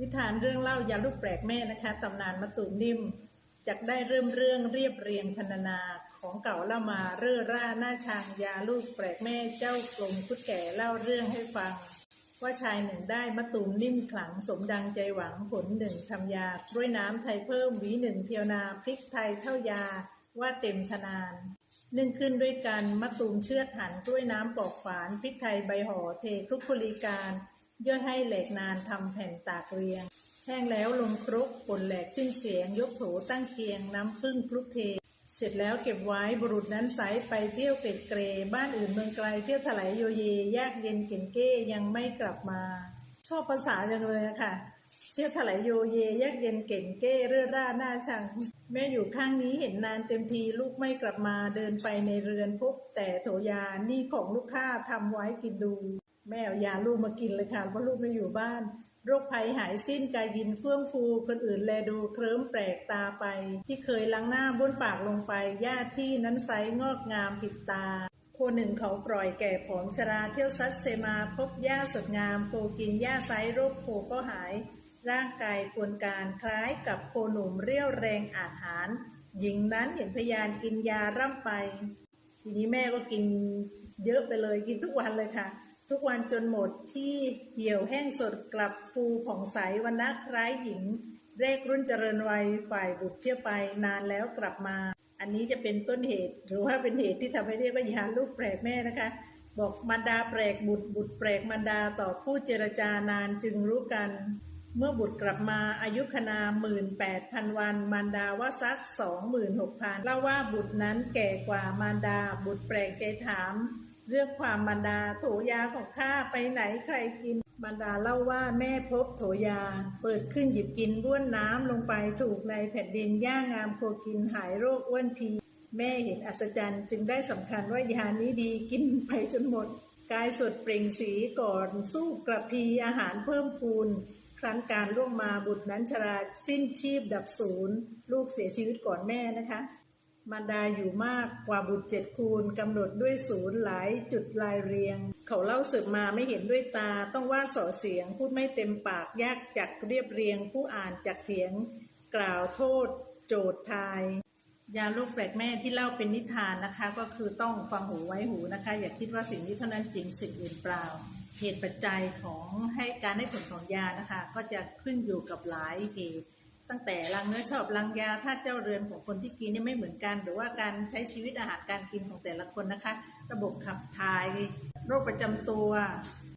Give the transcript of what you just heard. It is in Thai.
นิทานเรื่องเล่ายาลูกแปลกแม่นะคะตำนานมะตูมนิ่มจากได้เริ่มเรื่องเรียบเรียงพรรณนาของเก่าเล่ามาเร่อร่าหน้าชางยาลูกแปลกแม่เจ้ากลมคุดแก่เล่าเรื่องให้ฟัง ว่าชายหนึ่งได้มะตูมนิ่มขลังสมดังใจหวังผลหนึ่งทำยาด้วยน้ำไทยเพิ่มหวีหนึ่งเทียวนาพริกไทยเท่ายาว่าเต็มทนานนึ่งขึ้นด้วยกันมะตูมเชือดหันกล้วยน้ำปอกฝานพริกไทยใบห่อเทคลุกคลีการ ย่อยให้แหลกนานทำแผ่นตากเรียง แห้งแล้วลงครกป่นแหลกสิ้นเสียง ยกโถตั้งเคียงน้ำพึ่งคลุกเท เสร็จแล้วเก็บไว้บุรุษนั้นไสไปเที่ยวเกรดเกร บ้านอื่นเมืองไกลเที่ยวถลายโยเยยากเย็นเก่งเก้ยังไม่กลับมา ชอบภาษาจังเลยค่ะเที่ยวถลายโยเยยากเย็นเก่งเก้เรื่อร่าหน้าชัง แม่อยู่ข้างนี้เห็นนานเต็มทีลูกไม่กลับมาเดินไปในเรือนพบแต่โถยานี่ของลูกค้าทำไว้กินดู แม่เอายาลูกมากินเลยค่ะเพราะลูกไม่อยู่บ้าน โรคภัยหายสิ้นกายยินเฟื่องฟู คนอื่นแลดูเคลิ้มแปลกตาไป ที่เคยล้างหน้าบ้วนปากลงไปหญ้าที่นั้นไซงอกงามผิดตาโคหนึ่งเขาปล่อยแก่ผอมชราเที่ยวซัดเซมาพบหญ้าสดงามโคกินหญ้าไซโรคโคก็หาย ร่างกายกวนการคล้ายกับโคหนุ่มเรี่ยวแรงอาหาร หญิงนั้นเห็นพยานกินยาร่ำไป ทีนี้แม่ก็กินเยอะไปเลยกินทุกวันเลยค่ะ ทุกวันจนหมดที่เหี่ยวแห้งสดกลับฟูผ่องใสวันนะคล้ายหญิงแรกรุ่นเจริญวัยฝ่ายบุตรเที่ยวไปนานแล้วกลับมา อันนี้จะเป็นต้นเหตุ หรือว่าเป็นเหตุที่ทำให้เรียกว่ายาลูกแปลกแม่นะคะ บอกมารดาแปลกบุตรบุตรแปลกมารดาต่อผู้เจรจานานจึงรู้กัน เมื่อบุตรกลับมาอายุคณาหมื่นแปดพันวันมารดาว่าซักสองหมื่นหกพันเล่าว่าบุตรนั้นแก่กว่ามารดาบุตรแปลกใจถาม เรื่องความมารดาโถยาของข้าไปไหนใครกินมารดาเล่าว่าแม่พบโถยา เปิดขึ้นหยิบกินบ้วนน้ำลงไปถูกในแผ่นดินย่างามโคกินหายโรคอ้วนพี แม่เห็นอัศจรรย์จึงได้สำคัญว่ายานี้ดีกินไปจนหมด กายสดเปล่งสีก่อนสู้กระพีอาหารเพิ่มพูนครั้นการล่วงมาบุตรนั้นชราสิ้นชีพดับศูนย์ ลูกเสียชีวิตก่อนแม่นะคะ มารดาอยู่มากกว่าบุตรเจ็ดคูณกำหนดด้วยศูนย์หลายจุดลายเรียง เขาเล่าสืบมาไม่เห็นด้วยตาต้องว่าส่อเสียง พูดไม่เต็มปากยากจักเรียบเรียง ผู้อ่านจักเถียง กล่าวโทษ โจทย์ทาย ยาลูกแปลกแม่ที่เล่าเป็นนิทานนะคะ ก็คือต้องฟังหูไว้หูนะคะ อย่าคิดว่าสิ่งนี้เท่านั้นจริงสิ่งอื่นเปล่าเหตุปัจจัยของให้การให้ผลของยานะคะ ก็จะขึ้นอยู่กับหลายเหตุ ตั้งแต่รังเนื้อชอบรังยาถ้าเจ้าเรือนของคนที่กินเนี่ยไม่เหมือนกัน หรือว่าการใช้ชีวิตอาหารการกินของแต่ละคนนะคะ ระบบขับถ่าย โรคประจำตัว